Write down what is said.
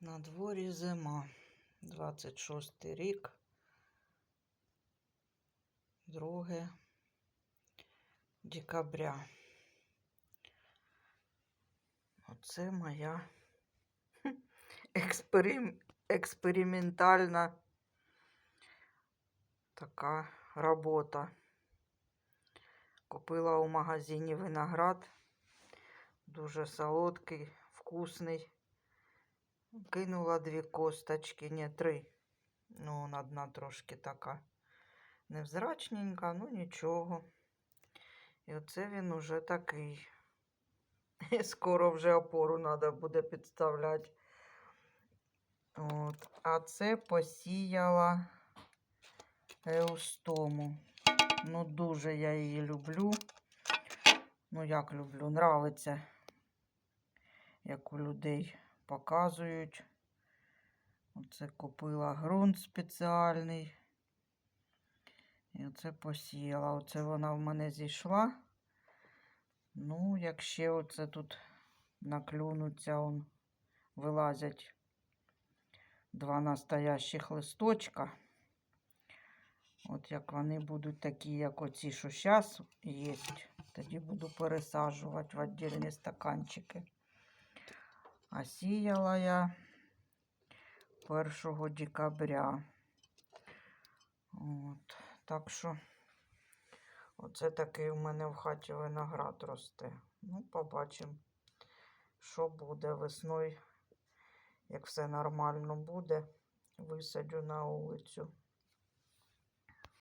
На дворі зима. 26 рік. 2 декабря. Оце моя експерим... експериментальна така робота. Купила у магазині виноград. Дуже солодкий, вкусний. Кинула дві косточки, ні, три. Ну, одна трошки така невзрачненька, ну нічого. І оце він уже такий. І скоро вже опору треба буде підставляти. От. А це посіяла еустому. Ну, дуже я її люблю. Ну, як люблю, нравиться, як у людей показують. Оце купила ґрунт спеціальний. І оце посіяла. Оце вона в мене зійшла. Ну, якщо оце тут наклюнуться, он, вилазять два настоящих листочка. От як вони будуть такі, як оці, що зараз є, тоді буду пересаджувати в віддільні стаканчики. А сіяла я 1 декабря. От. Так що оце такий у мене в хаті виноград росте. Ну, побачимо, що буде весною. Як все нормально буде, висаджу на вулицю.